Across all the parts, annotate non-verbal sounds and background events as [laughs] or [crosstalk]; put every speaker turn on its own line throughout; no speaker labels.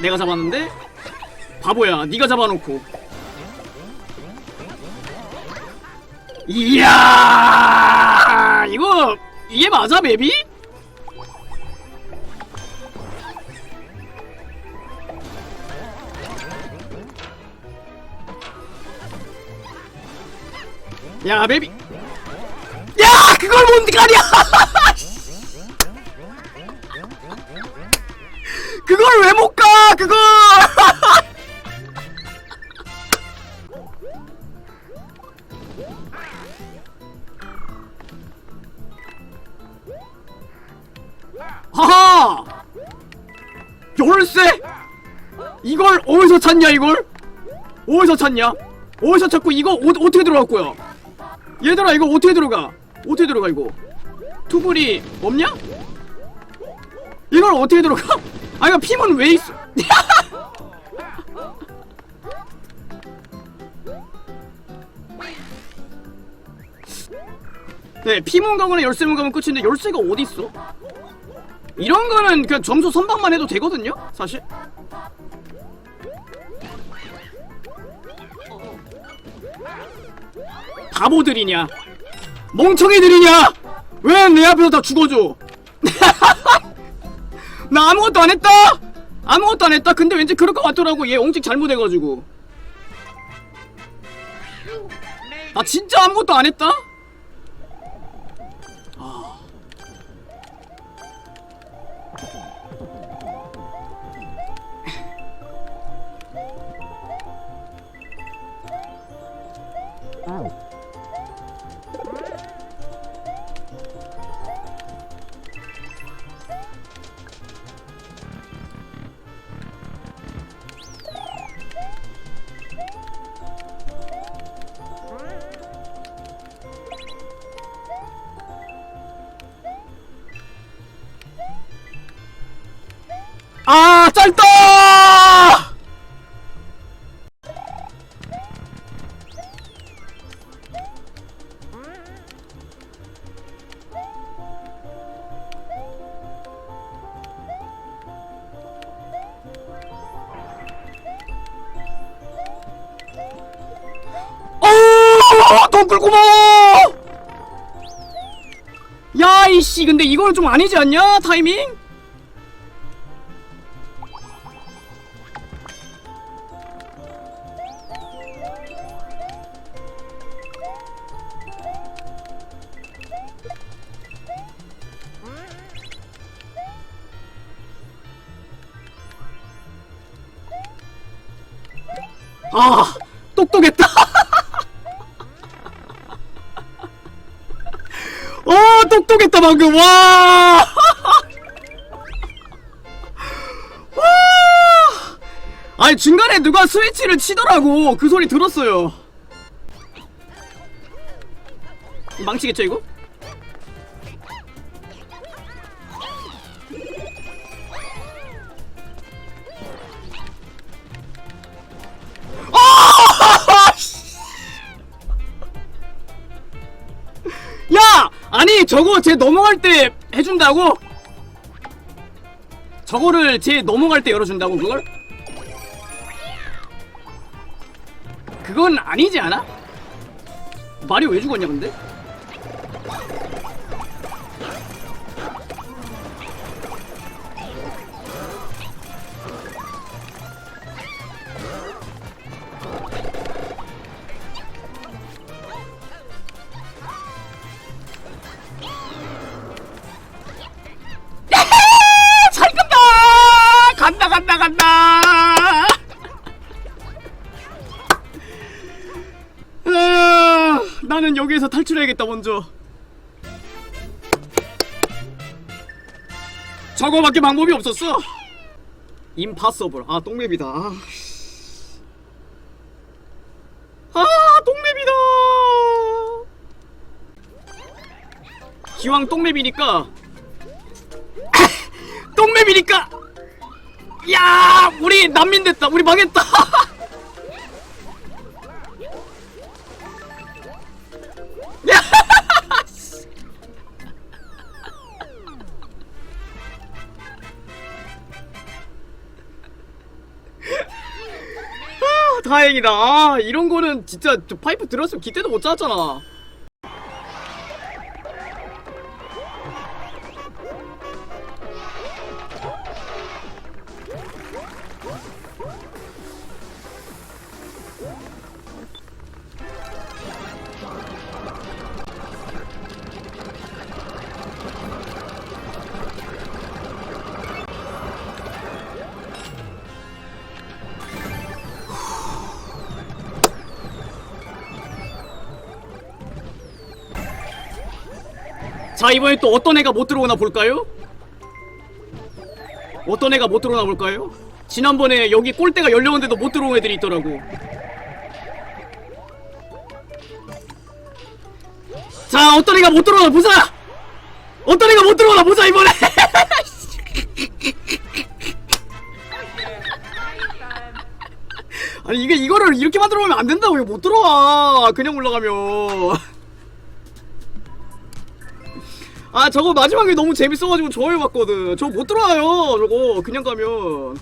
내가 잡았는데? 바보야 네가 잡아놓고. 이야! 이거 이게 맞아 맵이? 야 맵이 야 그걸 못 가냐 [laughs] 그걸 왜 못 가? 그걸! 하하! 열쇠! 이걸 어디서 찾냐 이걸? 어디서 찾냐? 어디서 찾고 이거 어, 어떻게 들어갔고요? 얘들아 이거 어떻게 들어가? 어떻게 들어가 이거? 투불이 없냐? 이걸 어떻게 들어가? 아 이거 피문 왜 있어? [laughs] 네 피문 가거나 열쇠문 가면 끝인데 열쇠가 어디 있어? 이런 거는 그냥 점수 선방만 해도 되거든요, 사실. 바보들이냐? 멍청이들이냐? 왜 내 앞에서 다 죽어줘? [laughs] 나 아무것도 안 했다! 아무것도 안 했다! 근데 왠지 그럴 것 같더라고. 얘 옹직 잘못해가지고. 나 진짜 아무것도 안 했다? 아, 짧다! 어, 덩굴 고마워! 야, 이씨, 근데 이거는 좀 아니지 않냐? 타이밍? 아, 똑똑했다. 어, 똑똑했다 방금. 와. 와. 아니 중간에 누가 스위치를 치더라고. 그 소리 들었어요. 망치겠죠 이거? 저거 쟤 넘어갈 때 해준다고? 저거를 쟤 넘어갈 때 열어준다고 그걸? 그건 아니지 않아? 말이 왜 죽었냐 근데? 여기에서 탈출해야겠다 먼저. 저거밖에 방법이 없었어. 임파서블. 아 똥맵이다. 아, 아 똥맵이다. 기왕 똥맵이니까 똥맵이니까 야 우리 난민 됐다 우리 망했다 [laughs] 다행이다. 아, 이런 거는 진짜 저 파이프 들었으면 기대도 못 잡았잖아. 자 이번에 또 어떤 애가 못 들어오나 볼까요? 어떤 애가 못 들어오나 볼까요? 지난번에 여기 골대가 열렸는데도 못 들어온 애들이 있더라고. 자 어떤 애가 못 들어오나 보자! 어떤 애가 못 들어오나 보자 이번에! [laughs] 아니 이게 이거를 이렇게 만들어 놓으면 안 된다고 이거 못 들어와. 그냥 올라가면 아 저거 마지막에 너무 재밌어가지고 좋아해봤거든. 저거 못 들어와요 저거. 그냥 가면.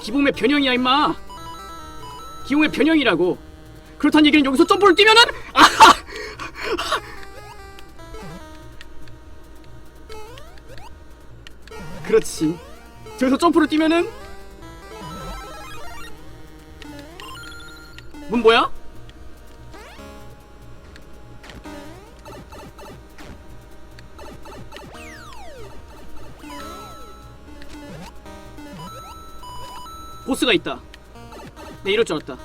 기봉의 변형이야 임마. 기봉의 변형이라고. 그렇다는 얘기는 여기서 점프를 뛰면은? 아하 그렇지. 저기서 점프를 뛰면은 문 뭐야? 보스가 있다. 내 이럴 줄 알았다.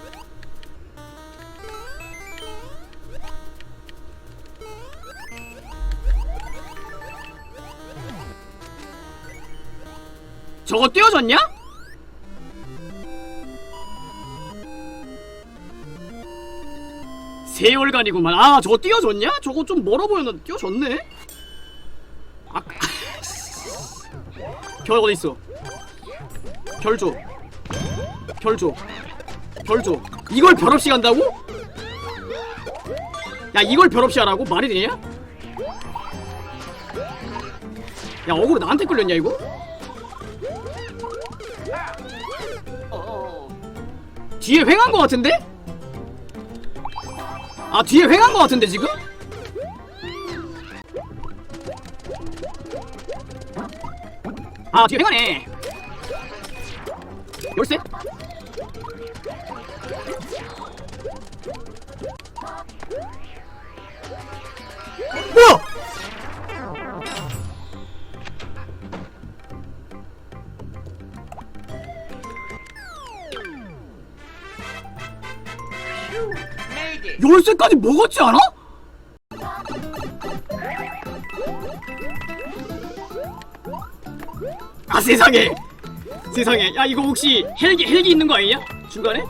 저거 띄워졌냐? 세월간이구만. 아, 저거 띄워졌냐? 저거 좀 멀어 보였는데 띄워졌네? 아, [laughs] 별 어디 있어? 별 줘. 별 줘. 별 줘. 이걸 별 없이 간다고? 야, 이걸 별 없이 하라고? 말이 되냐? 야, 억울로 나한테 끌렸냐, 이거? 뒤에 횡한 거 같은데? 아 뒤에 횡한 거 같은데 지금? 아 뒤에 횡하네 열쇠? 열쇠까지 먹었지 않아? 아 세상에! 세상에! 야 이거 혹시 헬기 헬기 있는 거 아니냐? 중간에?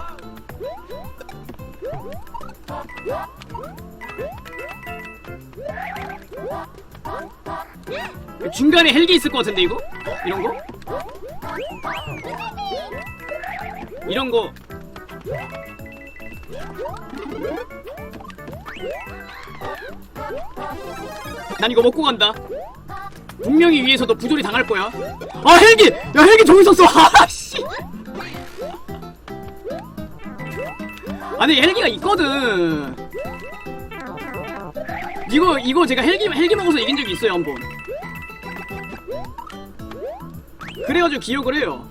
중간에 헬기 있을 것 같은데 이거? 이런 거? 이런 거 난 이거 먹고 간다. 분명히 위에서도 부조리 당할 거야. 아 헬기! 야 헬기 저기 있었어. [laughs] 아씨. 아니 헬기가 있거든. 이거 이거 제가 헬기 헬기 먹어서 이긴 적이 있어요 한 번. 그래가지고 기억을 해요.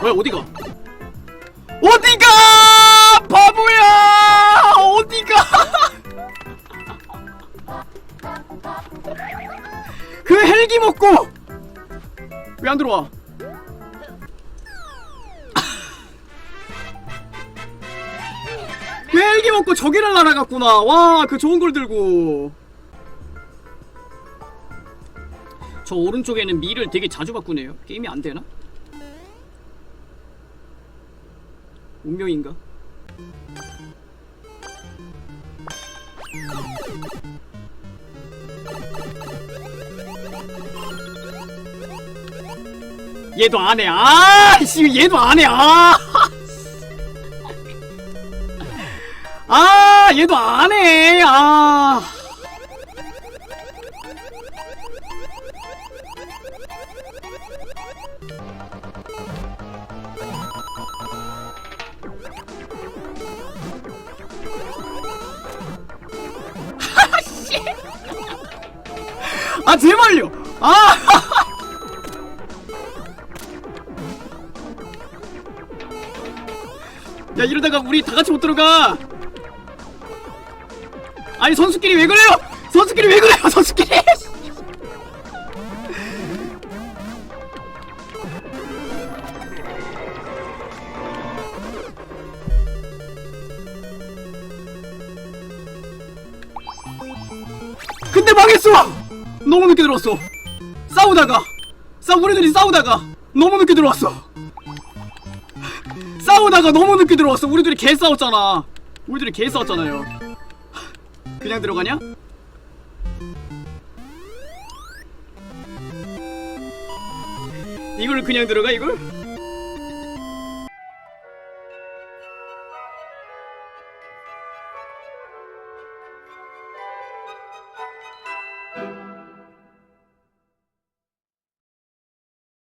뭐야 어디가? 어디가? 바보야! 어디가? [laughs] 그 헬기 먹고! 왜 안 들어와? [laughs] 그 헬기 먹고 저기를 날아갔구나. 와 그 좋은 걸 들고. 저 오른쪽에는 미를 되게 자주 바꾸네요. 게임이 안 되나? 운명인가? 얘도 안 해. 아, 씨, 얘도 안 해. 아. 아, 얘도 안 해. 아. 아 제발요. 아. [laughs] 야 이러다가 우리 다 같이 못 들어가. 아니 선수끼리 왜 그래요? 선수끼리 왜 그래요? [laughs] 선수끼리. 근데 망했어 너무 늦게 들어왔어. 싸우다가 싸 우리들이 싸우다가 너무 늦게 들어왔어. 싸우다가 너무 늦게 들어왔어. 우리들이 개 싸웠잖아. 우리들이 개 싸웠잖아요. 그냥 들어가냐? 이걸 그냥 들어가 이걸?